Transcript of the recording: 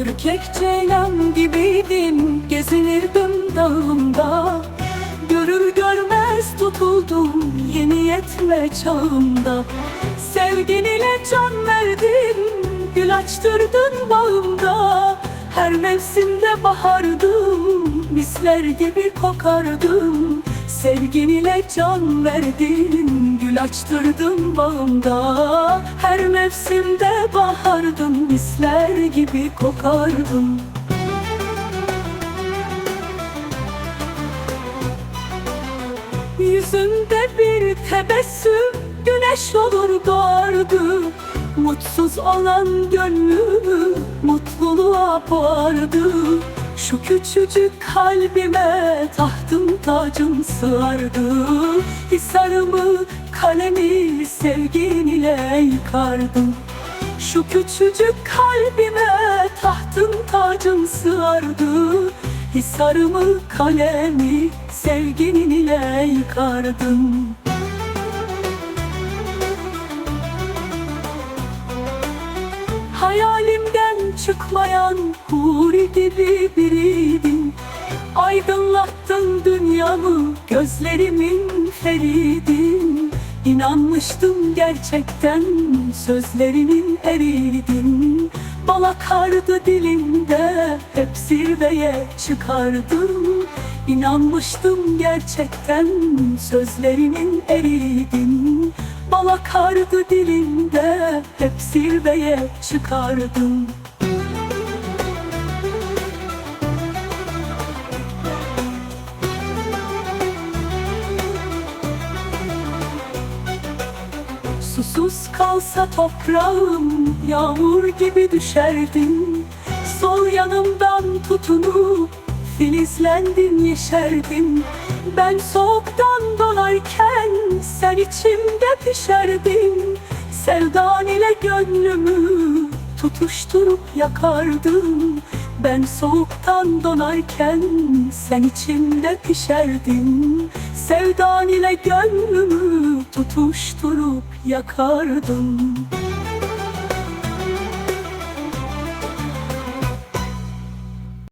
Ürkek ceylan gibiydim gezinirdim dağımda. Görür görmez tutuldum yeni yetme çağımda. Sevgin ile can verdin gül açtırdın bağımda. Her mevsimde bahardım misler gibi kokardım Sevgin ile can verdin Gül açtırdın bağımda Her mevsimde bahardım Misler gibi kokardım Yüzünde bir tebessüm Güneş olur doğardı. Mutsuz olan gönlümü Mutluluğa boğardı Şu küçücük kalbime Tahtım tacım sığardı. Hisarımı kalemi Sevgin ile yıkardım şu küçücük kalbime tahtım tacım sığardı. Hisarımı kalemi sevginin ile yıkardım Hayalimden çıkmayan huri gibi biriydin Aydınlattın dünyamı gözlerimin feridin İnanmıştım gerçekten sözlerinin eridin Bal akardı dilimde hep zirveye çıkardım. İnanmıştım gerçekten sözlerinin eridin Bal akardı dilimde hep zirveye çıkardım Susuz kalsa toprağım Yağmur gibi düşerdim. Sol yanımdan tutunup Filizlendim yeşerdim. Ben soğuktan donarken Sen içimde pişerdin. Sevdan ile gönlümü Tutuşturup yakardın Ben soğuktan donarken Sen içimde pişerdin. Sevdan ile gönlümü Tutuşturup yakardın